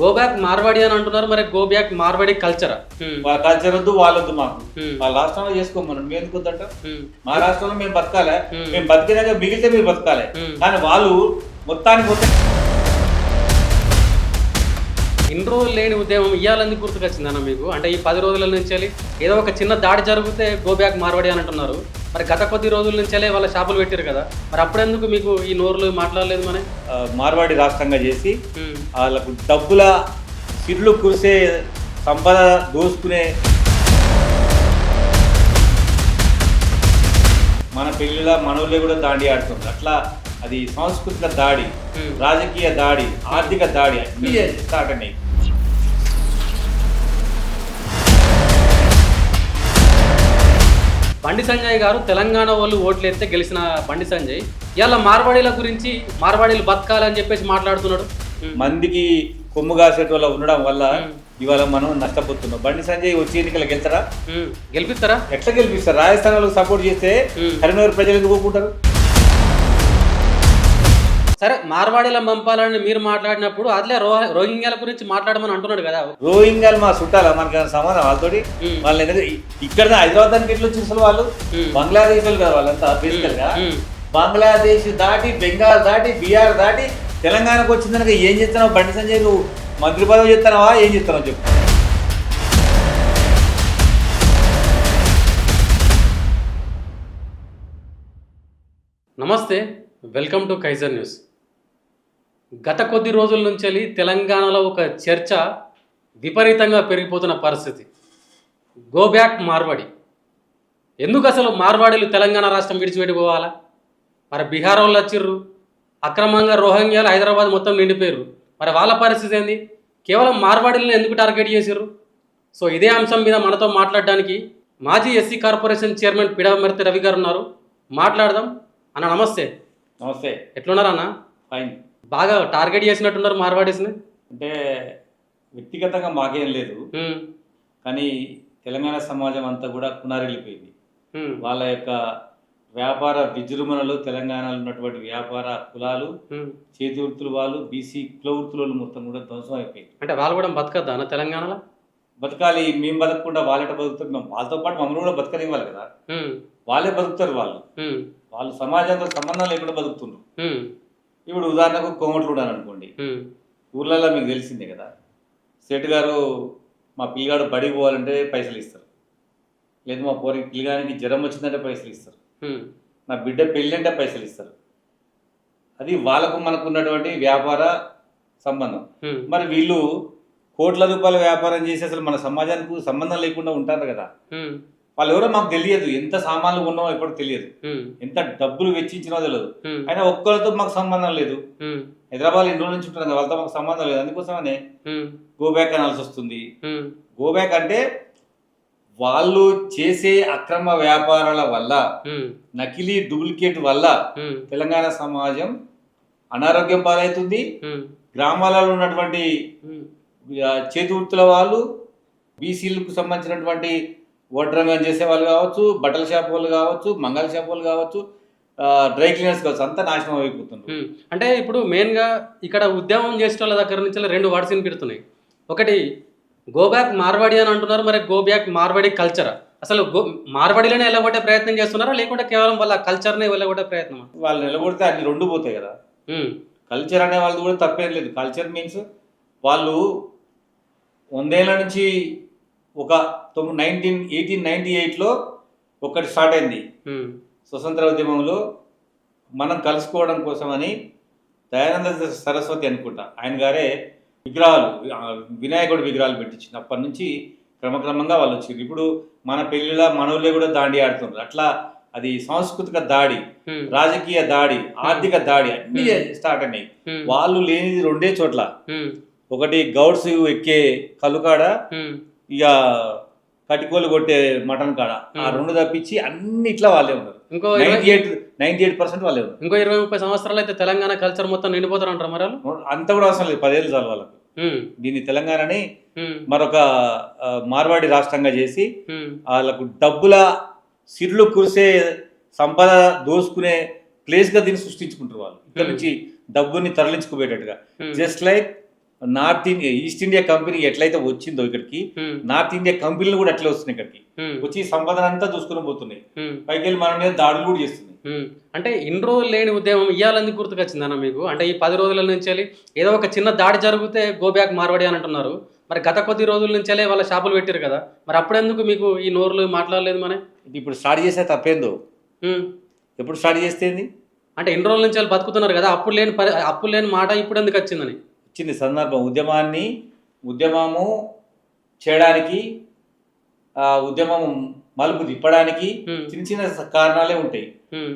Go back Marwadi అని అంటున్నారు మరి గో బ్యాక్ మార్వాడి కల్చర్ వాళ్ళ కల్చర్ వద్దు వాళ్ళొద్దు మాకు. వాళ్ళ రాష్ట్రంలో చేసుకోమను మేము ఎందుకు వద్దంట? మా రాష్ట్రంలో మేము బతకాలి. Hmm. మేము బతికినాక మిగిలితే మీరు బతకాలి. Hmm. కానీ వాళ్ళు మొత్తానికి మొత్తం ఇన్ని రోజులు లేని ఉద్యమం ఇవ్వాలని గుర్తుకొచ్చిందన్న మీకు? అంటే ఈ పది రోజుల నుంచి ఏదో ఒక చిన్న దాడి జరిగితే గో బ్యాక్ మార్వాడి అని అంటున్నారు. మరి గత కొద్ది రోజుల నుంచి వెళ్ళి షాపులు పెట్టారు కదా. మరి అప్పుడెందుకు మీకు ఈ నోరులు మాట్లాడలేదు మన మార్వాడి రాష్ట్రంగా చేసి వాళ్ళకు డబ్బుల సిర్లు కురిసే సంపద దోసుకునే మన పెళ్ళిళ్ళ మనోళ్ళే కూడా దాడి ఆడుతుంది అట్లా అది సాంస్కృతిక దాడి. రాజకీయ దాడి ఆర్థిక దాడి అన్ని స్టార్ట్ అయినాయి బండి సంజయ్ గారు తెలంగాణ వాళ్ళు ఓట్లు ఎత్తే గెలిచిన బండి సంజయ్. ఇవాళ మార్వాడీల గురించి మార్వాడీలు బతకాలని చెప్పేసి మాట్లాడుతున్నాడు. మందికి కొమ్ము కాసేటోళ్ళ ఉండడం వల్ల. ఇవాళ మనం నష్టపోతున్నాం. బండి సంజయ్ వచ్చి ఎన్నికలకు వెళ్తారా ఉమ్, గెలిపిస్తారా? ఎట్లా గెలిపిస్తారు? రాజస్థాన్ వాళ్ళకి సపోర్ట్ చేస్తే. కరీంనగర్ ప్రజలు ఎందుకు ఒప్పుకుంటారు? సరే మార్వాడీల పంపాలని మీరు మాట్లాడినప్పుడు అదిలే రో రోహింగ్యాల గురించి మాట్లాడమని అంటున్నాడు కదా. రోహింగ్యాలు మా చుట్టాలా మనకి సమానం వాళ్ళతోటి? ఎందుకు ఇక్కడ హైదరాబాద్ దానికి ఎట్లా అసలు వాళ్ళు. బంగ్లాదేశ్ వాళ్ళు కదా వాళ్ళంతా బేసికల్గా. బంగ్లాదేశ్ దాటి బెంగాల్ దాటి బీహార్ దాటి తెలంగాణకు వచ్చిందనక ఏం చేస్తున్నావు? బండి సంజయ్ నువ్వు మంత్రి పదవి చేస్తున్నావా? ఏం చేస్తున్నావు చెప్పు. నమస్తే వెల్కమ్ టు కైజర్ న్యూస్. గత కొద్ది రోజుల నుంచి వెళ్ళి తెలంగాణలో ఒక చర్చ విపరీతంగా పెరిగిపోతున్న పరిస్థితి. Go back Marwari. ఎందుకు అసలు మార్వాడీలు తెలంగాణ రాష్ట్రం విడిచిపెట్టిపోవాలా? మరి బీహార్ వాళ్ళు వచ్చిర్రు. అక్రమంగా రోహింగ్యాలు హైదరాబాద్ మొత్తం నిండిపోయారు మరి వాళ్ళ పరిస్థితి ఏంది? కేవలం మార్వాడీలను ఎందుకు టార్గెట్ చేసిర్రు? సో ఇదే అంశం మీద మనతో మాట్లాడడానికి మాజీ SC corporation chairman Pidamarthi Ravi గారు ఉన్నారు. మాట్లాడదాం. అన్న నమస్తే. నమస్తే. ఎట్లున్నారు అన్న ఫైన్ బాగా టార్గెట్ చేసినట్టున్నారు మార్వాడీస్ని? అంటే వ్యక్తిగతంగా మాకేం లేదు. కానీ తెలంగాణ సమాజం అంతా కూడా కునారెళ్ళిపోయింది వాళ్ళ యొక్క వ్యాపార విజృంభణలు తెలంగాణలో ఉన్నటువంటి వ్యాపార కులాలు. చేతి వృత్తులు వాళ్ళు బీసీ కుల వృత్తులు మొత్తం కూడా ధ్వంసం అయిపోయింది. అంటే వాళ్ళు కూడా బతకద్దా తెలంగాణలో? బతకాలి మేము బతకకుండా వాళ్ళెట బతుకుతారు మేము వాళ్ళతో పాటు మమ్మల్ని కూడా బతకనివ్వాలి కదా. వాళ్ళే బతుకుతారు వాళ్ళు. వాళ్ళు సమాజంతో సంబంధం లేకుండా బతుకుతున్నారు ఇప్పుడు ఉదాహరణకు కోమట్లు ఉన్నాను అనుకోండి. ఊర్లలో మీకు తెలిసిందే కదా. సేటు గారు మా పిల్లగాడు బడికి పోవాలంటే పైసలు ఇస్తారు. లేదు మా పోరి పిల్లగానికి జ్వరం వచ్చిందంటే పైసలు ఇస్తారు. నా బిడ్డ పెళ్ళి అంటే పైసలు ఇస్తారు. అది వాళ్ళకు మనకు ఉన్నటువంటి వ్యాపార సంబంధం. మరి వీళ్ళు కోట్ల రూపాయల వ్యాపారం చేసి అసలు మన సమాజానికి సంబంధం లేకుండా ఉంటారు కదా. వాళ్ళు ఎవరో మాకు తెలియదు. ఎంత సామాన్లు ఉన్నామో ఎప్పుడు తెలియదు. ఎంత డబ్బులు వెచ్చించినో తెలియదు అయినా ఒక్కరితో మాకు సంబంధం లేదు. హైదరాబాద్ ఎన్ని రోజుల నుంచి ఉంటున్నాం కదా, వాళ్ళతో మాకు సంబంధం లేదు. అందుకోసమనే గో బ్యాక్ అనాల్సి వస్తుంది. గో బ్యాక్ అంటే వాళ్ళు చేసే అక్రమ వ్యాపారాల వల్ల నకిలీ డూప్లికేట్ వల్ల తెలంగాణ సమాజం అనారోగ్యం పాలవుతుంది. గ్రామాలలో ఉన్నటువంటి చేతి వృత్తుల వాళ్ళు బీసీలకు సంబంధించినటువంటి వడ్రంగం చేసే వాళ్ళు కావచ్చు బట్టల షాప్ వాళ్ళు కావచ్చు మంగళ షాప్ వాళ్ళు కావచ్చు డ్రై క్లీనర్స్ కావచ్చు అంతా నాశనం ఉమ్. అంటే ఇప్పుడు మెయిన్గా ఇక్కడ ఉద్యమం చేసే వాళ్ళ దగ్గర నుంచి రెండు వర్డ్స్ వినిపిడుతున్నాయి. ఒకటి గో బ్యాక్ మార్వాడి అని అంటున్నారు మరి గో బ్యాక్ మార్వాడి కల్చర్ అసలు గో మార్వాడిలోనే వెళ్ళగొట్టే ప్రయత్నం చేస్తున్నారా లేకుంటే కేవలం వాళ్ళ కల్చర్నే వెళ్ళగొట్టే ప్రయత్నమా? వాళ్ళు నిలబడితే అన్ని రెండు పోతాయి కదా. కల్చర్ అనే వాళ్ళది కూడా తప్పేం లేదు. కల్చర్ మీన్స్ వాళ్ళు వందేళ్ళ నుంచి ఒక తొమ్మిది నైన్టీన్ ఎయిటీన్ నైన్టీ ఎయిట్లో ఒకటి స్టార్ట్ అయింది. స్వతంత్ర ఉద్యమంలో మనం కలుసుకోవడం కోసమని దయానంద సరస్వతి అనుకుంటా. ఆయన గారే విగ్రహాలు వినాయకుడి విగ్రహాలు పెట్టించింది అప్పటి నుంచి క్రమక్రమంగా వాళ్ళు వచ్చారు ఇప్పుడు మన పెళ్ళిళ్ళ మనోళ్ళే కూడా దాడి ఆడుతున్నారు అట్లా అది సాంస్కృతిక దాడి రాజకీయ దాడి ఆర్థిక దాడి అన్ని స్టార్ట్ అయినాయి. వాళ్ళు లేనిది రెండే చోట్ల. ఒకటి గౌడ్స్ ఎక్కే కలుకాడ ఇక కటికోలు కొట్టే మటన్ కాడ. ఆ రెండు తప్పించి అన్నిట్లా వాళ్ళే ఉన్నారు. ఇంకో నైన్టీ ఇరవై ఎయిట్ నైన్టీ ఎయిట్ పర్సెంట్ వాళ్ళే ఉన్నారు. ఇంకో ఇరవై ముప్పై సంవత్సరాలు అయితే తెలంగాణ కల్చర్ మొత్తం నిండిపోతారు అంటారు మరి వాళ్ళు? అంత కూడా అవసరం లేదు. పదేళ్ళు చాలు వాళ్ళకి. దీన్ని తెలంగాణని మరొక మార్వాడి రాష్ట్రంగా చేసి వాళ్ళకు డబ్బుల సిర్లు కురిసే సంపద దోసుకునే ప్లేస్గా దీన్ని సృష్టించుకుంటారు వాళ్ళు. ఇక్కడ. నుంచి డబ్బుని తరలించుకుపోయేటట్టుగా. Just like north India east India company ఎట్లయితే వచ్చిందో ఇక్కడికి నార్త్ ఇండియా కంపెనీలు కూడా అట్లే వస్తున్నాయి ఇక్కడికి. వచ్చి సంపదన అంతా చూసుకుని పోతున్నాయి. పైకి వెళ్ళి మన మీద దాడులు కూడా చేస్తున్నాయి. అంటే ఇన్ని రోజులు లేని ఉద్యమం ఇయ్యాలని గుర్తుకొచ్చిందన్న మీకు? అంటే ఈ పది రోజుల నుంచి ఏదో ఒక చిన్న దాడి జరిగితే గో బ్యాక్ మార్వాడి అని అంటున్నారు. మరి గత కొద్ది రోజుల నుంచి వెళ్ళి షాపులు పెట్టారు కదా. మరి అప్పుడెందుకు మీకు ఈ నోరులు మాట్లాడలేదు మన ఇప్పుడు స్టార్ట్ చేసే తప్పేందో? ఎప్పుడు స్టార్ట్ చేస్తే? అంటే ఇన్ని రోజుల నుంచి వాళ్ళు బతుకుతున్నారు కదా అప్పుడు లేని పరి అప్పుడు లేని మాట ఇప్పుడు ఎందుకు వచ్చిందని? వచ్చింది సందర్భం. ఉద్యమాన్ని ఉద్యమము చేయడానికి ఆ ఉద్యమం మలుపు తిప్పడానికి చిన్న చిన్న కారణాలే ఉంటాయి.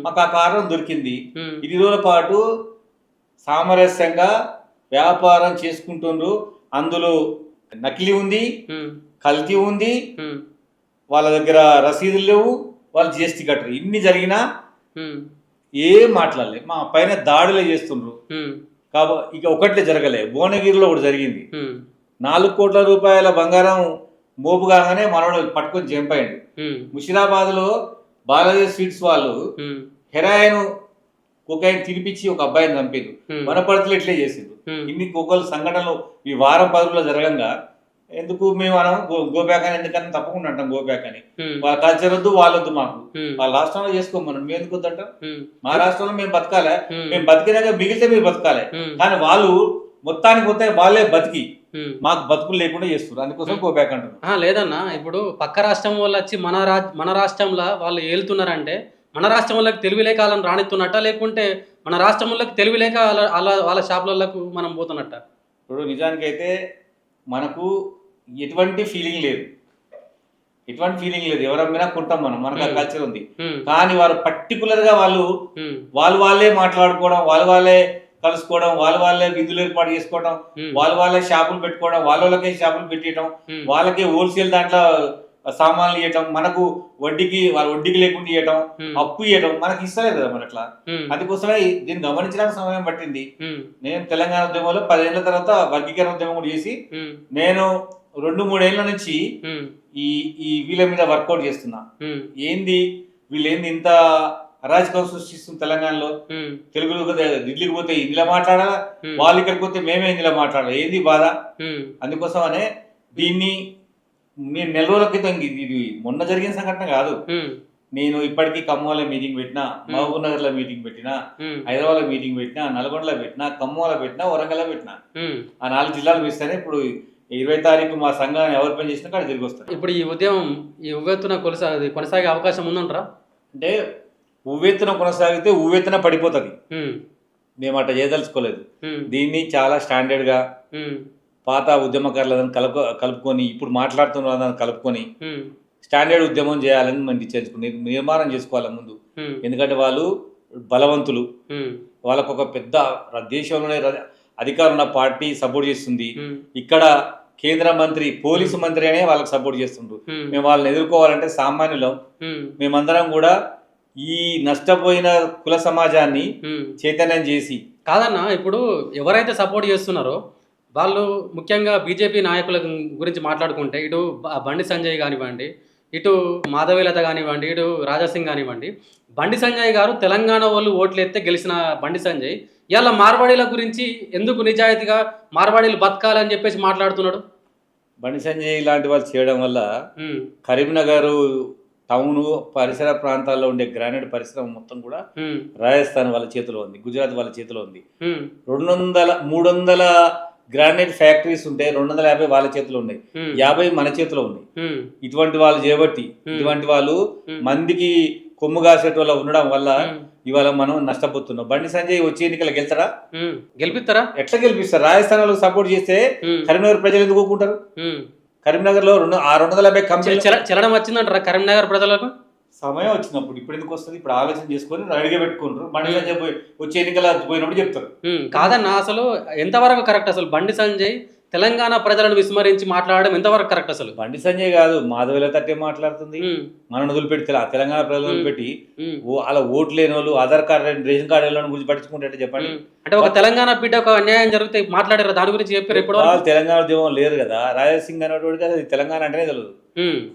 మాకు ఆ కారణం దొరికింది. ఇది రోజుల పాటు సామరస్యంగా వ్యాపారం చేసుకుంటుండ్రు. అందులో నకిలీ ఉంది కల్తీ ఉంది. వాళ్ళ దగ్గర రసీదులు లేవు. వాళ్ళు జిఎస్టీ కట్టరు. ఇన్ని జరిగినా ఏం మాట్లాడలే. మా పైన దాడులే చేస్తుండ్రు. కాబ ఇక ఒకటే జరగలే. భువనగిరిలో ఒకటి జరిగింది. నాలుగు కోట్ల రూపాయల బంగారం మోపు కాగానే మనోడు పట్టుకొని చంపాయండి ఉమ్, ముషిరాబాద్లో బాలాజీ స్వీట్స్ వాళ్ళు హెరాయిన్ కొకైన్ తినిపించి ఒక అబ్బాయిని చంపారు వనపర్తిలో ఇట్లే చేసిండ్రు ఉమ్, ఇన్ని కుక్కలు సంఘటనలు ఈ వారం పదుల్లో జరగంగా ఎందుకు మేము అనం గో- గోబ్యాక్ అని ఎందుకని తప్పకుండా అంటాం గోబ్యాక్ అని. వాళ్ళ కల్చర్ వద్దు వాళ్ళొద్దు మాకు. వాళ్ళ రాష్ట్రంలో చేసుకోమని మేము ఎందుకు వద్దంటాం? మా రాష్ట్రంలో మేము బతకాలి. మేము బతికినాక మిగిలితే మీరు బతకాలి. కానీ వాళ్ళు మొత్తానికి మొత్తం వాళ్ళే బతికి. మాకు బతుకులు లేకుండా చేస్తున్నారు. అందుకోసం గోబ్యాక్ అంటున్నాం. ఆ, లేదన్న. ఇప్పుడు పక్క రాష్ట్రం వాళ్ళు వచ్చి మన రాజ్ మన రాష్ట్రంలో వాళ్ళు ఏలుతున్నారంటే మన రాష్ట్రం వాళ్ళకి తెలివి లేక వాళ్ళని రానిస్తున్నట్ట లేకుంటే మన రాష్ట్రం వాళ్ళకి తెలివి లేక వాళ్ళ వాళ్ళ- వాళ్ళ షాపులకు మనం పోతున్నట్ట? ఇప్పుడు నిజానికైతే మనకు ఎటువంటి ఫీలింగ్ లేదు. ఎటువంటి ఫీలింగ్ లేదు. ఎవరు అమ్మినా కొంటాం మనం. మనకు ఆ Hmm. కల్చర్ ఉంది. ఉమ్, కానీ వారు పర్టికులర్గా వాళ్ళు ఉమ్, వాళ్ళు వాళ్ళే మాట్లాడుకోవడం వాళ్ళు వాళ్ళే కలుసుకోవడం వాళ్ళు వాళ్ళే విధులు ఏర్పాటు చేసుకోవడం వాళ్ళు వాళ్ళే షాపులు పెట్టుకోవడం వాళ్ళ వాళ్ళకే షాపులు పెట్టడం ఉమ్, వాళ్ళకే హోల్సేల్ దాంట్లో సామాన్లు ఇవ్వటం మనకు వడ్డీకి వాళ్ళ వడ్డీకి లేకుండా ఇవ్వటం అప్పు ఇవ్వటం మనకి ఇస్తలేదు కదా మన అట్లా. అందుకోసమే దీన్ని గమనించడానికి సమయం పట్టింది. నేను తెలంగాణ ఉద్యమంలో పదేళ్ళ తర్వాత వర్గీకరణ ఉద్యమం కూడా చేసి నేను రెండు మూడేళ్ళ నుంచి ఈ ఈ వీళ్ళ మీద వర్కౌట్ చేస్తున్నా. ఏంది? వీళ్ళు ఏంది ఇంత అరాజకం సృష్టిస్తుంది తెలంగాణలో? తెలుగులో ఢిల్లీకి పోతే హిందీలో మాట్లాడాలా? వాళ్ళు ఇక్కడికి పోతే మేమే హిందీలో మాట్లాడాలి? ఏంది బాధ? ఉమ్, అందుకోసమనే దీన్ని నేను నెల రోజుల క్రితం ఇది మొన్న జరిగిన సంఘటన కాదు. నేను ఇప్పటికీ ఖమ్మంలో మీటింగ్ పెట్టినా మహబూబ్ నగర్లో మీటింగ్ పెట్టినా ఉమ్, హైదరాబాద్లో మీటింగ్ పెట్టినా నల్గొండలో పెట్టినా ఖమ్మంలో పెట్టినా వరంగల్లో పెట్టినా. ఆ నాలుగు జిల్లాలు మిస్తేనే ఇప్పుడు ఇరవై తారీఖు మా సంఘాన్ని ఎవరు పని చేసినా కాడ తిరిగి వస్తారు. ఇప్పుడు ఈ ఉద్యమం ఈ ఉవ్వెత్తున కొనసా కొనసాగే అవకాశం ఉందంటారా? అంటే ఉవ్వెత్తున కొనసాగితే ఉవ్వెత్తున పడిపోతుంది. మేము అట్లా చేయదలుచుకోలేదు. దీన్ని చాలా స్టాండర్డ్గా పాత ఉద్యమకారులను కలుపు కలుపుకొని ఇప్పుడు మాట్లాడుతున్న వాళ్ళని కలుపుకొని స్టాండర్డ్ ఉద్యమం చేయాలని మనం చేసుకుని నిర్మాణం చేసుకోవాలి ముందు. ఎందుకంటే వాళ్ళు బలవంతులు. వాళ్ళకు ఒక పెద్ద దేశంలోనే అధికారం ఉన్న పార్టీ సపోర్ట్ చేస్తుంది. ఇక్కడ కేంద్ర మంత్రి పోలీసు మంత్రి అనే వాళ్ళకి సపోర్ట్ చేస్తుండ్రు. మేము వాళ్ళని ఎదుర్కోవాలంటే సామాన్యులం. మేమందరం కూడా ఈ నష్టపోయిన కుల సమాజాన్ని. చైతన్యం చేసి కాదన్న ఇప్పుడు ఎవరైతే సపోర్ట్ చేస్తున్నారో వాళ్ళు ముఖ్యంగా బీజేపీ నాయకుల గురించి మాట్లాడుకుంటే ఇటు బండి సంజయ్ కానివ్వండి ఇటు మాధవీలత కానివ్వండి ఇటు రాజాసింగ్ కానివ్వండి బండి సంజయ్ గారు తెలంగాణ వాళ్ళు ఓట్లు ఎత్తే గెలిచిన బండి సంజయ్ ఇవాళ మార్వాడీల గురించి ఎందుకు నిజాయితీగా మార్వాడీలు బతకాలని చెప్పేసి మాట్లాడుతున్నాడు? బండి సంజయ్ లాంటి వాళ్ళు చేయడం వల్ల కరీంనగర్ టౌన్ పరిసర ప్రాంతాల్లో ఉండే గ్రానైట్ పరిశ్రమ మొత్తం కూడా రాజస్థాన్ వాళ్ళ చేతిలో ఉంది గుజరాత్ వాళ్ళ చేతిలో ఉంది. రెండు వందల మూడు వందల గ్రానైట్ ఫ్యాక్టరీస్ ఉంటాయి రెండు వందల యాభై వాళ్ళ చేతిలో ఉన్నాయి. యాభై మన చేతిలో ఉన్నాయి. ఇటువంటి వాళ్ళు చేయబట్టి Hmm. ఇటువంటి వాళ్ళు మందికి కొమ్ము కాసేటోళ్ళ ఉండడం వల్ల ఇవాళ మనం నష్టపోతున్నాం. బండి సంజయ్ వచ్చే ఎన్నికలు గెలుతారా ఉమ్. గెలిపిస్తారా? ఎట్లా గెలిపిస్తారు? రాజస్థాన్ వాళ్ళకి సపోర్ట్ చేస్తే కరీంనగర్ ప్రజలు ఎందుకు ఉమ్. కరీంనగర్లో రెండు ఆ రెండు వందల యాభై చెల- చలనం వచ్చిందంటారా కరీంనగర్ ప్రజలకు? సమయం వచ్చినప్పుడు ఇప్పుడు ఎందుకు వస్తుంది? ఇప్పుడు ఆలోచన చేసుకొని రెడీగా పెట్టుకుంటారు. బండి సంజయ్ పోయి వచ్చే ఎన్నికల పోయినప్పుడు చెప్తారు. కాదన్న అసలు ఎంతవరకు కరెక్ట్ అసలు? బండి సంజయ్ తెలంగాణ ప్రజలను విస్మరించి మాట్లాడడం ఎంతవరకు కరెక్ట్ అసలు? బండి సంజయ్ కాదు మాధవిల తట్టే మాట్లాడుతుంది. మనను వదిలిపెట్టి తెల- తెలంగాణ ప్రజలు. వదిలిపెట్టి అలా ఓట్లు లేని వాళ్ళు ఆధార్ కార్డు రేషన్ కార్డు గురించి పట్టించుకుంటే చెప్పండి. అంటే ఒక తెలంగాణ బిడ్డ ఒక అన్యాయం జరిగితే మాట్లాడారు? దాని గురించి చెప్పారు ఎప్పుడు వాళ్ళు తెలంగాణ ఉద్యమం లేదు కదా. రాజసింగ్ అనేటువంటి కదా తెలంగాణ అంటేనే తెలియదు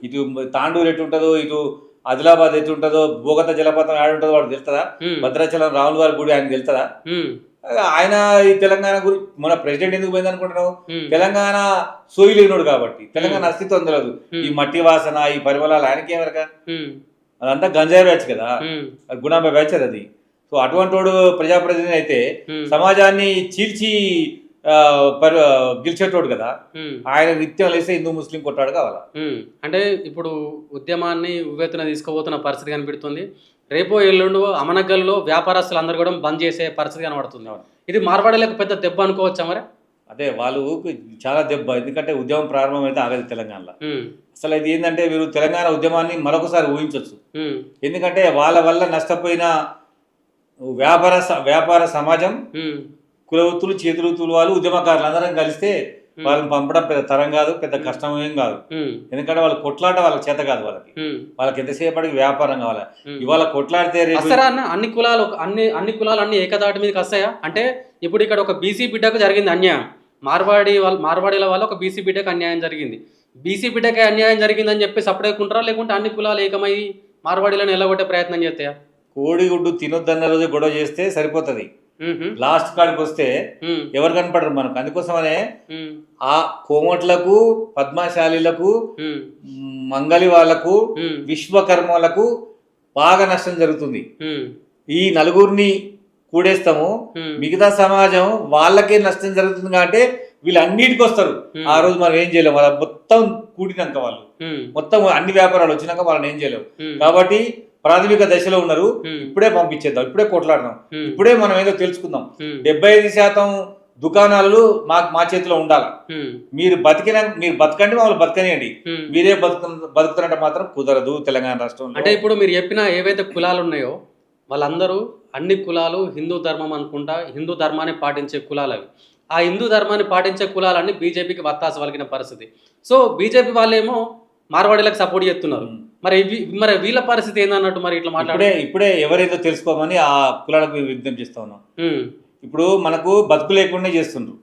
ఇటు తాండూరు ఎటు ఉంటుందో ఇటు ఆదిలాబాద్ ఎటు ఉంటుందో భూగత జలపాతం ఆడు ఉంటుందో వాడు తెలుస్తుందా? భద్రాచలం రాముల వారి గుడి ఆయన తెలుస్తుందా? ఆయన ఈ తెలంగాణ గురించి మన ప్రెసిడెంట్ ఎందుకు పోయింది అనుకుంటున్నావు? తెలంగాణ సోయిలేనోడు కాబట్టి. తెలంగాణ అస్తిత్వం తెలియదు ఈ మట్టి వాసన ఈ పరిమళాలు ఆయనకి ఏమరక ఉమ్, అదంతా గంజాయి బ్యాచ్ కదా. గుణాంబ బ్యాచ్ అది. సో అటువంటి వాడు ప్రజాప్రతినిధి అయితే సమాజాన్ని చీల్చి గెలిచేటోడు కదా. ఆయన నిత్యం లేస్తే హిందూ ముస్లిం కొట్టాడు కావాలా? అంటే ఇప్పుడు ఉద్యమాన్ని ఉవ్వెత్తున తీసుకోబోతున్న పరిస్థితి కనిపెడుతుంది. రేపో ఎల్లుండు అమనగల్లో వ్యాపారస్తులు అందరూ కూడా బంద్ చేసే పరిస్థితి కనబడుతుంది ఇది మార్వాడీలకు పెద్ద దెబ్బ అనుకోవచ్చా మరి? అదే వాళ్ళు చాలా దెబ్బ. ఎందుకంటే ఉద్యమం ప్రారంభమైతే ఆగదు తెలంగాణలో. అసలు ఇది ఏంటంటే మీరు తెలంగాణ ఉద్యమాన్ని మరొకసారి ఊహించవచ్చు ఎందుకంటే వాళ్ళ వల్ల నష్టపోయిన వ్యాపార వ్యాపార సమాజం కులవృత్తులు చేతులృత్తులు వాళ్ళు ఉద్యమకారులు అందరం కలిస్తే వాళ్ళని పంపడం పెద్ద తరం కాదు పెద్ద కష్టం ఏం కాదు. ఎందుకంటే వాళ్ళ కొట్లాట వాళ్ళకి చేత కాదు వాళ్ళకి. వాళ్ళకి ఎంతసేపటికి వ్యాపారం కావాలి. ఇవాళ కొట్లాడితే అన్న అన్ని కులాలు అన్ని అన్ని కులాలు అన్ని ఏకదాటి మీదకి వస్తాయా? అంటే ఇప్పుడు ఇక్కడ ఒక బీసీ బిడ్డకు జరిగింది అన్యాయం. మార్వాడి వాళ్ళ మార్వాడీల వల్ల ఒక బీసీ బిడ్డకు అన్యాయం జరిగింది. బీసీ బిడ్డకి అన్యాయం జరిగిందని చెప్పి సపరేట్ ఉంటారా లేకుంటే అన్ని కులాలు ఏకమై మార్వాడీలను ఎల్లగొట్టే ప్రయత్నం చేస్తాయా? కోడిగుడ్డు తినొద్దన్న రోజు గొడవ చేస్తే సరిపోతుంది. లాస్ట్ కాడికి వస్తే ఎవరు కనపడరు మనకు. అందుకోసమనే ఆ కోమట్లకు పద్మశాలీలకు వాళ్ళకు ఉమ్, విశ్వకర్మలకు బాగా నష్టం జరుగుతుంది. ఈ నలుగురిని కూడేస్తాము. మిగతా సమాజం వాళ్ళకే నష్టం జరుగుతుంది కాబట్టి వీళ్ళు అన్నిటికి వస్తారు ఆ రోజు మనం ఏం చేయలేము వాళ్ళ మొత్తం కూడినాక వాళ్ళు. మొత్తం అన్ని వ్యాపారాలు వచ్చినాక వాళ్ళని ఏం చేయలేము కాబట్టి ప్రాథమిక దశలో ఉన్నారు. ఇప్పుడే పంపించేద్దాం. ఇప్పుడే కొట్లాడదాం. ఇప్పుడే మనం ఏదో తెలుసుకుందాం. డెబ్బై ఐదు శాతం దుకాణాలు మా మా చేతిలో ఉండాలి? మీరు బతికిన మీరు బతకండి మమ్మల్ని బతకనియండి. మీరే బతుకు బతుకుతున్నట్టు మాత్రం కుదరదు తెలంగాణ రాష్ట్రంలో. అంటే ఇప్పుడు మీరు చెప్పిన ఏవైతే కులాలు ఉన్నాయో వాళ్ళందరూ అన్ని కులాలు హిందూ ధర్మం అనుకుంటా హిందూ ధర్మాన్ని పాటించే కులాలు అవి. ఆ హిందూ ధర్మాన్ని పాటించే కులాలన్నీ బీజేపీకి వత్తాసు పలికిన పరిస్థితి. సో బీజేపీ వాళ్ళేమో మార్వాడీలకు సపోర్ట్ చేస్తున్నారు. మరి మరి వీళ్ళ పరిస్థితి ఏందన్నట్టు మరి ఇట్లా మాట్లాడే ఇప్పుడే ఎవరైతే తెలుసుకోమని ఆ కులాలకు విజ్ఞప్తి చేస్తా ఉన్నాం. ఇప్పుడు మనకు బతుకు లేకుండా చేస్తుండ్రు.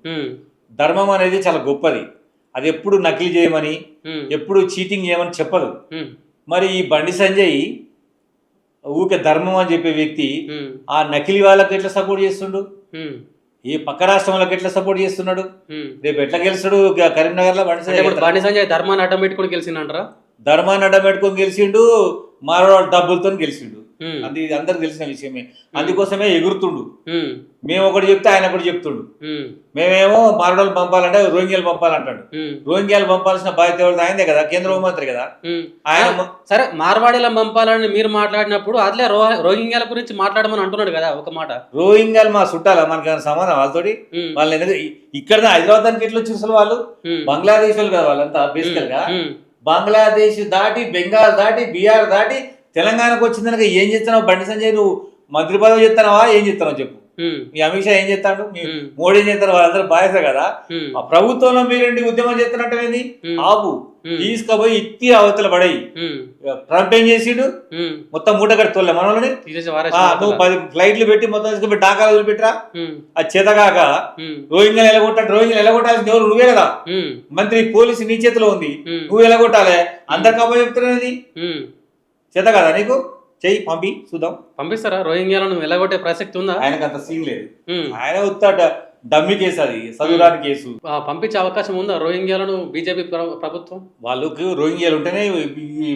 ధర్మం అనేది చాలా గొప్పది. అది ఎప్పుడు నకిలీ చేయమని ఎప్పుడు చీటింగ్ చేయమని చెప్పదు. మరి ఈ బండి సంజయ్ ఊకే ధర్మం అని చెప్పే వ్యక్తి ఆ నకిలీ వాళ్ళకి ఎట్లా సపోర్ట్ చేస్తుండు? ఈ పక్క రాష్ట్రం వాళ్ళకి ఎట్లా సపోర్ట్ చేస్తున్నాడు? రేపు ఎట్లా గెలుస్తాడు? గ- కరీంనగర్లో బండి సంజయ్ బండి సంజయ్ ధర్మాన్ని అడ్డం పెట్టుకుని గెలిచిందంటారా? ధర్మాన్ని అడ్డం పెట్టుకొని గెలిచిండు మారవాడు డబ్బులతో గెలిచిండు. అది ఇది అందరికి తెలిసిన విషయమే. అందుకోసమే ఎగురుతుండు. మేము ఒకటి చెప్తే ఆయన ఒకటి చెప్తుండు. మేమేమో మారవాళ్ళు పంపాలంటే రోహింగ్యాలు పంపాలంటాడు. రోహింగ్యాలు పంపాల్సిన బాధ్యత ఎవరిది? ఆయనదే కదా కేంద్ర హోంమంత్రి కదా. ఆయన సరే మార్వాడీల పంపాలని మీరు మాట్లాడినప్పుడు అట్లే రో రోహింగ్యాల గురించి మాట్లాడమని అంటున్నాడు కదా ఒక మాట. రోహింగ్యాలు మా చుట్టాలా? మనకి సంబంధం వాళ్ళతోటి? వాళ్ళని ఇక్కడ హైదరాబాద్ దానికి ఎట్లా వచ్చి అసలు వాళ్ళు బంగ్లాదేశ్ వాళ్ళు కదా వాళ్ళంతా బేసికల్గా బంగ్లాదేశ్ దాటి బెంగాల్ దాటి బీహార్ దాటి తెలంగాణకు వచ్చిందనక ఏం చేస్తున్నావు? బండి సంజయ్ నువ్వు మంత్రి పదవి ఏం చేస్తున్నావు చెప్పు. మీ అమిత్ షా ఏం చేస్తాడు? మీ మోడీ ఏం చేస్తారు? వాళ్ళందరూ బాధ్యత కదా. ప్రభుత్వంలో మీరేంటి ఉద్యమం చేస్తున్నట్టేంది ఉమ్, ఆపు. తీసుకుపోయి ఇత్తి అవతల పడేయి. ఏం చేసిండు? మొత్తం మూట మనల్ని తీసేసి ఆ, వారేసి నువ్వు పది ఫ్లైట్లు పెట్టి మొత్తం తీసుకుపోయి డాకా వదిలిపెట్టరా. ఉమ్, అది చేతగాక రోహింగ్యాలు ఎలగొట్టాడు రోహింగ్యాలు ఎలగొట్టాల్సింది ఎవరు నువ్వే కదా? మంత్రి పోలీసు నీ చేతిలో ఉంది. నువ్వు ఎలగొట్టాలి. అందరు కాబట్టి చెప్తున్నది. చేత కదా నీకు? చెయ్యి పంపి చూద్దాం. పంపిస్తారా? రోహింగ్యాలను వెళ్ళగొట్టే ప్రసక్తి ఉందా? ఆయనకు అంత సీన్ లేదు. ఆయన ఉత్తాట డమ్మి కేసు అది చదువురాని కేసు. ఆ, పంపించే అవకాశం ఉందా రోహింగ్యాలను బీజేపీ ప్ర- ప్రభుత్వం? వాళ్ళకి రోహింగ్యాలు ఉంటేనే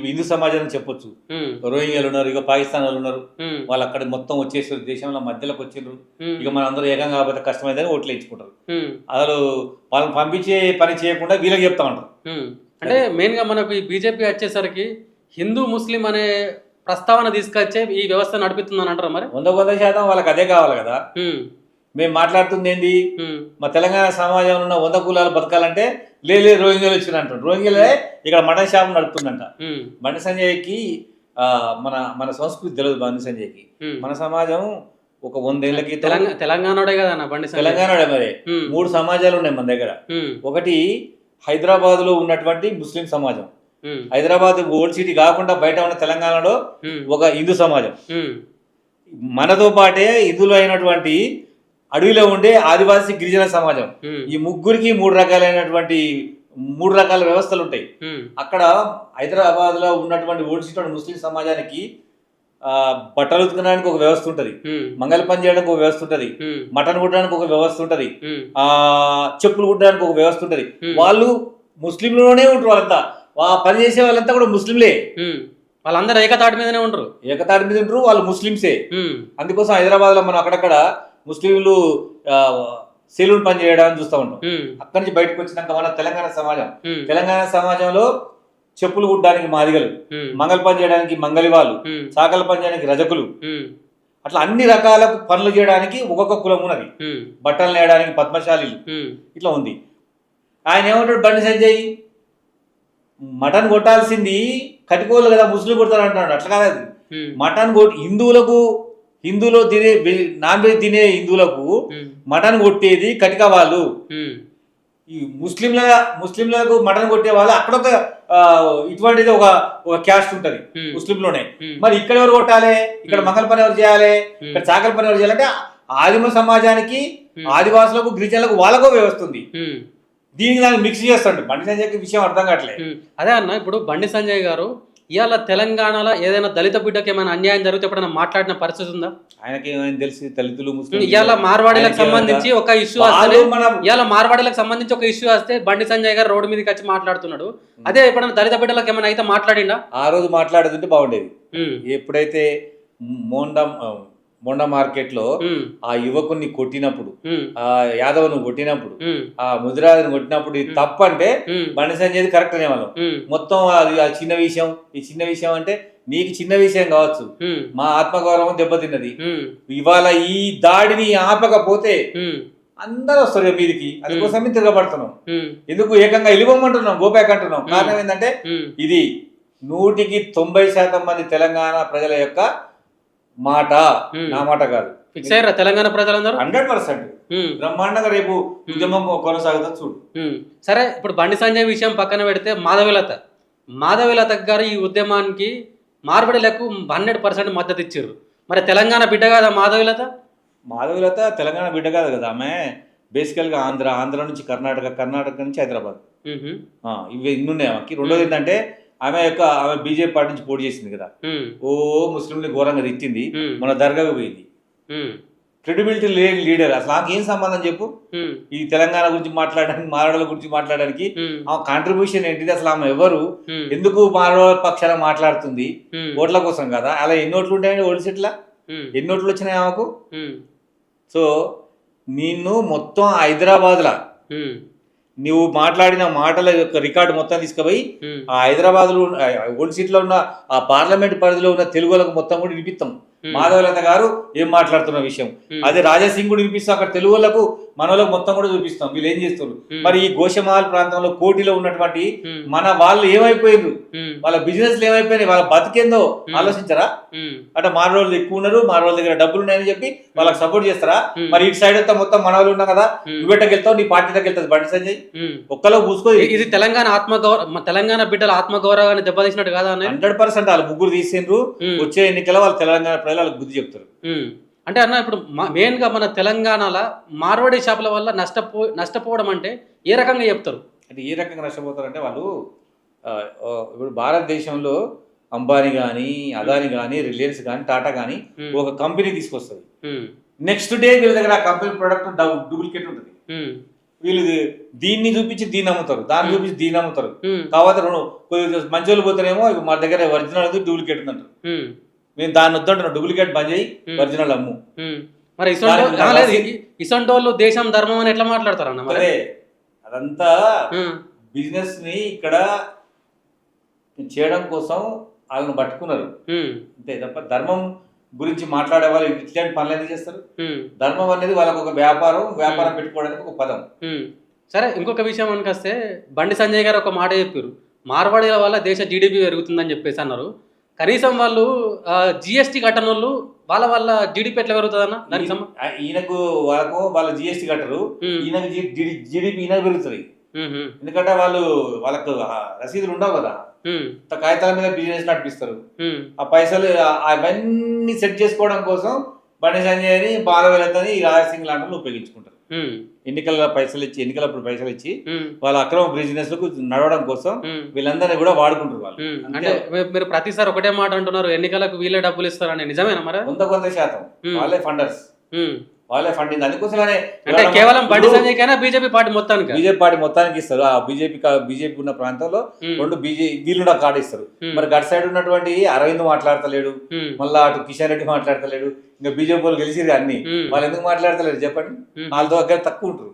హిందూ సమాజం చెప్పొచ్చు. రోహింగ్యాలు ఉన్నారు ఇక పాకిస్తాన్ వాళ్ళు ఉన్నారు వాళ్ళు అక్కడ మొత్తం వచ్చేసారు దేశంలో మధ్యలోకి వచ్చిండ్రు. ఇక మన అందరూ ఏకంగా కాకపోతే కష్టమైందని ఓట్లు వేయించుకుంటారు. అసలు వాళ్ళని పంపించే పని చేయకుండా వీళ్ళకి చెప్తా ఉంటారు. అంటే మెయిన్గా మనకు ఈ బీజేపీ వచ్చేసరికి హిందూ ముస్లిం అనే ప్రస్తావన తీసుకొచ్చే ఈ వ్యవస్థ నడుపుతుందని అంటారా మరి? వంద వంద శాతం వాళ్ళకి అదే కావాలి కదా. మేము మాట్లాడుతుంది ఏంది? మా తెలంగాణ సమాజంలో ఉన్న వంద కులాలు బతకాలంటే లే లే రోహింగ్యాలు వచ్చిన అంటారు రోహింగ్యాలే ఇక్కడ మటన్ షాప్ నడుపుతుందంట. బండి సంజయ్కి మన మన సంస్కృతి తెలియదు బండి సంజయ్కి. మన సమాజం ఒక తెలంగాణ తెలంగాణడే కదా బండి సంజయ్. తెలంగాణ మరి. మూడు సమాజాలు ఉన్నాయి మన దగ్గర. ఒకటి హైదరాబాద్లో ఉన్నటువంటి ముస్లిం సమాజం. హైదరాబాద్ ఓల్డ్ సిటీ కాకుండా బయట ఉన్న తెలంగాణలో ఒక హిందూ సమాజం. మనతో పాటే హిందువులు అయినటువంటి అడవిలో ఉండే ఆదివాసీ గిరిజన సమాజం. ఈ ముగ్గురికి మూడు రకాలైనటువంటి మూడు రకాల వ్యవస్థలు ఉంటాయి. అక్కడ హైదరాబాద్లో ఉన్నటువంటి సిటీ ముస్లిం సమాజానికి ఆ, బట్టలు ఉతకడానికి ఒక వ్యవస్థ ఉంటుంది. మంగళ పని చేయడానికి ఒక వ్యవస్థ ఉంటుంది. మటన్ కుట్టడానికి ఒక వ్యవస్థ ఉంటుంది. ఆ చెప్పులు కుట్టడానికి ఒక వ్యవస్థ ఉంటుంది. వాళ్ళు ముస్లింలోనే ఉంటారు వాళ్ళంతా. పని చేసే వాళ్ళంతా కూడా ముస్లింలే. వాళ్ళందరూ ఏకతాటి మీదనే ఉండరు ఏకతాటి మీద ఉంటారు వాళ్ళు ముస్లింసే. అందుకోసం హైదరాబాద్లో మనం అక్కడక్కడ ముస్లింలు సెలూన్ పని చేయడానికి చూస్తూ ఉంటాం. అక్కడి నుంచి బయటకు వచ్చినాక మన తెలంగాణ సమాజం. తెలంగాణ సమాజంలో చెప్పులు కుట్టడానికి మాదిగలు మంగళ పని చేయడానికి మంగలి వాళ్ళు చాకల పని చేయడానికి రజకులు. అట్లా అన్ని రకాల పనులు చేయడానికి ఒక్కొక్క కులం ఉన్నది. బట్టలు నేయడానికి పద్మశాలీలు. ఉమ్, ఇట్లా ఉంది. ఆయన ఏమంటాడు బండి సంజయ్? మటన్ కొట్టాల్సింది కటికోళ్ళు కదా ముస్లిం కొడతారు అంటున్నాడు అట్లా కాదు మటన్ కొట్టి హిందువులకు హిందువులో తినే నాన్ వెజ్ తినే హిందువులకు మటన్ కొట్టేది కటిక వాళ్ళు ఈ ముస్లింల ముస్లింలకు మటన్ కొట్టే వాళ్ళు అక్కడ ఒక ఇటువంటిది ఒక ఒక క్యాస్ట్ ఉంటది ముస్లింలోనే. మరి ఇక్కడ ఎవరు కొట్టాలి? ఇక్కడ. మంగళ పని ఎవరు చేయాలి? ఇక్కడ చాకల పని ఎవరు చేయాలంటే ఆదిమ సమాజానికి ఆదివాసులకు గిరిజనులకు వాళ్ళకో వ్యవస్థ ఉంది. ఉమ్, దీనికి దాన్ని మిక్స్ చేస్తాడు. బండి సంజయ్కి విషయం అర్థం కావట్లేదు. అదే అన్న ఇప్పుడు బండి సంజయ్ గారు ఇవాళ తెలంగాణలో ఏదైనా దళిత బిడ్డకి ఏమైనా అన్యాయం జరిగితే ఎప్పుడైనా మాట్లాడిన పరిస్థితి ఉందా? ఆయనకి ఏమైనా తెలిసి దళితులు ముస్లిం ఇవాళ మార్వాడీలకు సంబంధించి ఒక ఇష్యూ వస్తే ఇవాళ మార్వాడీలకు సంబంధించి ఒక ఇష్యూ వస్తే బండి సంజయ్ గారు రోడ్డు మీదకి వచ్చి మాట్లాడుతున్నాడు. అదే ఎప్పుడైనా దళిత బిడ్డలకు ఏమైనా అయితే మాట్లాడిండా? ఆ రోజు మాట్లాడుతుంటే బాగుండేది. ఎప్పుడైతే మోండా మోండా మార్కెట్లో ఉమ్, ఆ యువకుని కొట్టినప్పుడు ఆ యాదవ్ను కొట్టినప్పుడు ఆ ముదిరాజుని కొట్టినప్పుడు ఇది తప్పు అంటే ఉమ్, బండి సంజయ్ కరెక్ట్ అనేవాళ్ళం మొత్తం అది ఆ చిన్న విషయం ఈ చిన్న విషయం అంటే నీకు చిన్న విషయం కావచ్చు. మా ఆత్మగౌరవం దెబ్బతిన్నది. ఇవాళ ఈ దాడిని ఆపకపోతే అందరూ వస్తారు మీదికి. అందుకోసమే తిరగబడుతున్నాం. ఎందుకు? ఏకంగా ఇలివమంటున్నాం గోబ్యాక్ అంటున్నాం. కారణం ఏంటంటే ఇది నూటికి తొంభై శాతం మంది తెలంగాణ ప్రజల యొక్క మాట. నా మాట కాదు. ఫిక్స్ అయ్యారా తెలంగాణ ప్రజలందరూ? Hundred percent. బ్రహ్మాండంగా రేపు ఉద్యమం కొనసాగుతుంది చూడు. సరే ఇప్పుడు బండి సంజయ్ విషయం పక్కన పెడితే మాధవిలత. మాధవిలత గారు ఈ ఉద్యమానికి మార్బడిలకు హండ్రెడ్ పర్సెంట్ మద్దతు ఇచ్చారు. మరి తెలంగాణ బిడ్డ కాదా మాధవిలత? మాధవిలత తెలంగాణ బిడ్డ కాదు కదా ఆమె. బేసికల్గా ఆంధ్ర ఆంధ్ర నుంచి కర్ణాటక కర్ణాటక నుంచి హైదరాబాద్. ఇవి ఇన్ని ఉన్నాయి ఆమెకి. రెండోది ఏంటంటే ఆమె యొక్క ఆమె బీజేపీ పార్టీ నుంచి పోటీ చేసింది కదా. ఓ ముస్లింని ఘోరంగా తిట్టింది. ఉమ్, మన దర్గాకు పోయింది. క్రెడిబిలిటీ లేని లీడర్. అసలు నాకు ఏం సంబంధం చెప్పు? ఈ తెలంగాణ గురించి మాట్లాడడానికి మారడల గురించి మాట్లాడడానికి ఆమె కాంట్రిబ్యూషన్ ఏంటిది? అసలు ఆమె ఎవరు? ఎందుకు మారవ పక్షాన మాట్లాడుతుంది? ఓట్ల కోసం కదా. అలా ఎన్ని ఓట్లు ఉంటాయండి ఓల్డ్ సెట్ల? ఎన్ని ఓట్లు వచ్చినాయి ఆమెకు? సో నిన్ను మొత్తం హైదరాబాద్లా నువ్వు మాట్లాడిన మాటల యొక్క రికార్డు మొత్తం తీసుకుపోయి ఆ హైదరాబాద్లో ఉన్న- ఆ ఓల్డ్ సిటీలో ఉన్న ఆ పార్లమెంట్ పరిధిలో ఉన్న తెలుగులకు మొత్తం కూడా వినిపిస్తాం. మాధవలత గారు ఏం మాట్లాడుతున్న విషయం? అదే రాజాసింగ్ కూడా వినిపిస్తాం అక్కడ తెలుగు వాళ్ళకు మన వాళ్ళకు మొత్తం కూడా చూపిస్తాం. వీళ్ళు ఏం చేస్తున్నారు? మరి ఈ గోషమాల్ ప్రాంతంలో కోటిలో ఉన్నటువంటి మన వాళ్ళు ఏమైపోయారు వాళ్ళ బిజినెస్లు ఏమైపోయినాయి? వాళ్ళ బతికేందో ఆలోచించరా? అంటే మారవాళ్ళు ఎక్కువ ఉన్నారు మారవాళ్ళ దగ్గర డబ్బులు ఉన్నాయని చెప్పి వాళ్ళకి సపోర్ట్ చేస్తారా? మరి ఇటు సైడ్ అంతా మొత్తం మన వాళ్ళు ఉన్నాం కదా ఉమ్, నువ్వు ఎట్టకెళ్తావు నీ పార్టీ దగ్గర వెళ్తుంది బండి సంజయ్. ఒక్కలో పూసుకో ఇది. తెలంగాణ ఆత్మగౌరవ తెలంగాణ బిడ్డల ఆత్మగౌరవాన్ని దెబ్బతీసినట్టు కాదా హండ్రెడ్ పర్సెంట్ వాళ్ళు ముగ్గురు తీసిండ్రు వచ్చే ఎన్నికల వాళ్ళు తెలంగాణ ప్రజలు వాళ్ళకి బుద్ధి చెప్తారు. అంటే అన్న ఇప్పుడు మెయిన్గా మన తెలంగాణలో మార్వాడి షాపుల వల్ల నష్టపో నష్టపోవడం అంటే ఏ రకంగా చెప్తారు? అంటే ఏ రకంగా నష్టపోతారంటే వాళ్ళు ఇప్పుడు భారతదేశంలో అంబానీ కానీ అదాని కానీ రిలయన్స్ కానీ టాటా కానీ ఒక కంపెనీ తీసుకొస్తుంది. నెక్స్ట్ డే వీళ్ళ దగ్గర ఆ కంపెనీ ప్రొడక్ట్ డూప్లికేట్ ఉంటుంది. వీళ్ళు దీన్ని చూపించి దీన్ని అమ్ముతారు దాన్ని. చూపించి దీన్ని అమ్ముతారు. కొద్దిగా మంచి వాళ్ళు పోతారేమో మా దగ్గర ఒరిజినల్ డూప్లికేట్ ఉంది అంటారు ఉమ్, మేము దాన్ని వద్దంటున్నాం. డూప్లికేట్ బంద్ చేయి. ఒరిజినల్ అమ్ము. మరి ఇసొంటో ఇసొంటోళ్ళు దేశం ధర్మం అని ఎట్లా మాట్లాడతారన్న మరి? అదే అదంతా బిజినెస్ని ఇక్కడ చేయడం కోసం వాళ్ళని పట్టుకున్నారు. అంతే తప్ప ధర్మం గురించి మాట్లాడే వాళ్ళు ఇట్లాంటి పనులు ఎందుకు చేస్తారు? ధర్మం అనేది వాళ్ళకు ఒక వ్యాపారం వ్యాపారం పెట్టుకోవడానికి ఒక పదం. సరే ఇంకొక విషయం వస్తే బండి సంజయ్ గారు ఒక మాట చెప్పారు. మార్వాడీల వల్ల దేశ జీడిపి పెరుగుతుందని చెప్పేసి అన్నారు. కనీసం వాళ్ళు జిఎస్టీ కట్టని వాళ్ళు వాళ్ళ వల్ల జీడిపి ఎట్లా పెరుగుతుందన్న? దానికి ఈయనకు వాళ్ళకు వాళ్ళ జిఎస్టీ కట్టరు. ఈయనకు జీడిపి ఈయనకు పెరుగుతుంది. ఎందుకంటే వాళ్ళు వాళ్ళకు రసీదులు ఉండవు కదా. కాగితాల మీద బిజినెస్ నడిపిస్తారు. ఆ పైసలు అవన్నీ సెట్ చేసుకోవడం కోసం బండి సంజయ్ని బాధ వెళ్తుంది ఈ రాజసింగ్ లాంటి వాళ్ళు ఉపయోగించుకుంటారు. ఎన్నికల పైసలు ఇచ్చి ఎన్నికలప్పుడు పైసలు ఇచ్చి వాళ్ళ అక్రమ బిజినెస్లకు నడవడం కోసం వీళ్ళందరినీ కూడా వాడుకుంటారు వాళ్ళు. అంటే మీరు ప్రతిసారి ఒకటే మాట అంటున్నారు ఎన్నికలకు వీళ్ళే డబ్బులు ఇస్తారని. నిజమేనా మరి? వంద కొంత శాతం. వాళ్ళే ఫండర్స్. వాళ్ళే ఫండింగ్ అందుకోసమనే అంటే కేవలం బండి సంజయ్ కైనా బీజేపీ పార్టీ మొత్తానికి? బీజేపీ పార్టీ మొత్తానికి ఇస్తారు. ఆ బీజేపీ బీజేపీ ఉన్న ప్రాంతంలో రెండు బీజే వీళ్ళు కూడా కార్డు ఇస్తారు. మరి గట్ సైడ్ ఉన్నటువంటి అరవింద్ మాట్లాడతలేడు. మళ్ళా అటు కిషన్ రెడ్డి మాట్లాడతలేడు. ఇంకా బీజేపీ వాళ్ళు గెలిచిరు అన్ని. వాళ్ళు ఎందుకు మాట్లాడతలేరు చెప్పండి? వాళ్ళతో దగ్గర తక్కువ ఉంటారు.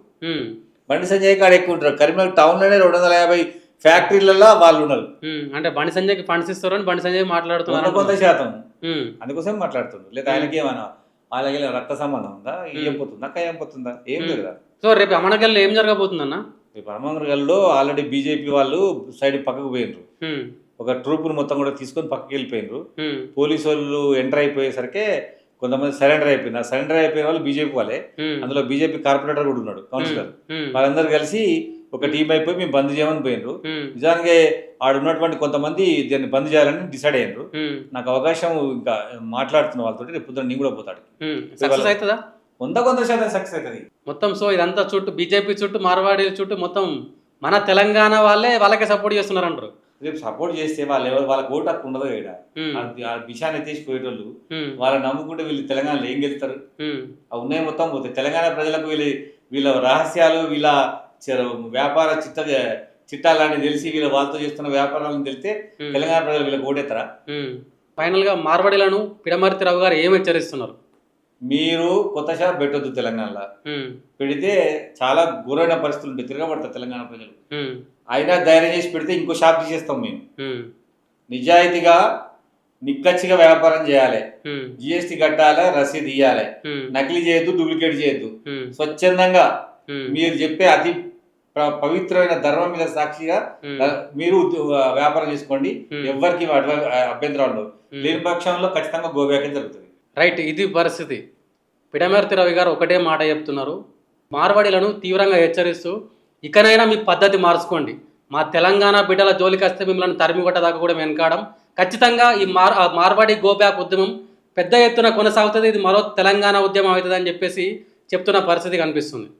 బండి సంజయ్ కాడ ఎక్కువ ఉంటారు. కరీంనగర్ టౌన్లోనే రెండు వందల యాభై ఫ్యాక్టరీలలో వాళ్ళు ఉన్నారు. అంటే బండి సంజయ్కి ఫండ్స్ ఇస్తారని బండి సంజయ్ మాట్లాడుతున్నారు కొంత శాతం. అందుకోసం మాట్లాడుతుండ్రు. లేదా ఆయనకి ఏమైనా ఏమైనా రక్త సంబంధం ఉందా? ఏం పోతుందా? కయ్యం పోతుందా? ఏం. లేదు కదా సో రేపు అమనగల్లో ఏం జరగబోతుందన్న? ఈ పరమంగల్లో ఆల్రెడీ బీజేపీ వాళ్ళు సైడ్ పక్కకు పోయినరు ఒక ట్రూపును మొత్తం కూడా తీసుకొని పక్కకి వెళ్ళిపోయినరు పోలీసు వాళ్ళు ఎంటర్ అయిపోయేసరికి కొంతమంది సరెండర్ అయిపోయింది ఆ సరెండర్ అయిపోయిన వాళ్ళు బీజేపీ వాళ్ళే. అందులో బీజేపీ కార్పొరేటర్ కూడా ఉన్నాడు కౌన్సిలర్. వాళ్ళందరూ కలిసి ఒక టీం అయిపోయి మేము బంద్ చేయమని పోయినరు. నిజానికి ఆడ ఉన్నటువంటి కొంతమంది దీన్ని బంద్ చేయాలని డిసైడ్ అయ్యారు నాకు అవకాశం ఇంకా మాట్లాడుతున్న వాళ్ళతో రేపు పొద్దున్న నేను కూడా పోతాడు. సక్సెస్ అవుతుందా? వంద వంద శాతం సక్సెస్ అవుతుంది. మొత్తం సో ఇదంతా చుట్టూ బీజేపీ చుట్టూ మార్వాడీల చుట్టూ మొత్తం మన తెలంగాణ వాళ్ళే వాళ్ళకే సపోర్ట్ చేస్తున్నారు అంటారు రేపు సపోర్ట్ చేస్తే వాళ్ళు ఎవరు వాళ్ళకి ఓటు హక్కు ఉండదు ఇక్కడ విషయాన్ని ఎత్తేసి పోయేటోళ్ళు వాళ్ళని నమ్ముకుంటే వీళ్ళు తెలంగాణలో ఏం గెలుస్తారు? ఆ ఉన్నాయి మొత్తం పోతాయి తెలంగాణ ప్రజలకు వీళ్ళ వీళ్ళ రహస్యాలు వీళ్ళ వ్యాపార చిట్ట చిట్టాలని తెలిసి వీళ్ళ వాళ్ళతో చేస్తున్న వ్యాపారాలను తెలిస్తే తెలంగాణ ప్రజలు వీళ్ళకి ఓటేస్తారా. ఫైనల్గా మార్వాడీలను పిడమర్తి రావు గారు ఏం హెచ్చరిస్తున్నారు? మీరు కొత్త షాప్ పెట్టొద్దు తెలంగాణలో. పెడితే చాలా ఘోరమైన పరిస్థితులు ఉంటాయి తిరగబడతారు తెలంగాణ ప్రజలు. అయినా ధైర్యం చేసి పెడితే ఇంకో షాప్ తీసేస్తాం మేము. నిజాయితీగా నిక్కచ్చిగా వ్యాపారం చేయాలి. జిఎస్టీ కట్టాలి రసీదు ఇవ్వాలి నకిలీ చేయొద్దు డూప్లికేట్ చేయొద్దు. స్వచ్ఛందంగా మీరు చెప్పే అతి పవిత్రమైన ధర్మం మీద సాక్షిగా మీరు వ్యాపారం చేసుకోండి. ఎవరికి అభ్యంతరాలు ఉండవు. లేని పక్షంలో ఖచ్చితంగా గోబ్యాకే జరుగుతుంది. రైట్ ఇది పరిస్థితి. పిడమర్తి రవి గారు ఒకటే మాట చెప్తున్నారు. మార్వాడీలను తీవ్రంగా హెచ్చరిస్తూ ఇకనైనా మీ పద్ధతి మార్చుకోండి. మా తెలంగాణ బిడ్డల జోలికి వస్తే మిమ్మల్ని తరిమి కొట్టదాకా కూడా వెనకాడం. ఖచ్చితంగా ఈ మార్ మార్వాడి గో బ్యాక్ ఉద్యమం పెద్ద ఎత్తున కొనసాగుతుంది. ఇది మరో తెలంగాణ ఉద్యమం అవుతుంది అని చెప్పేసి చెప్తున్న పరిస్థితి కనిపిస్తుంది.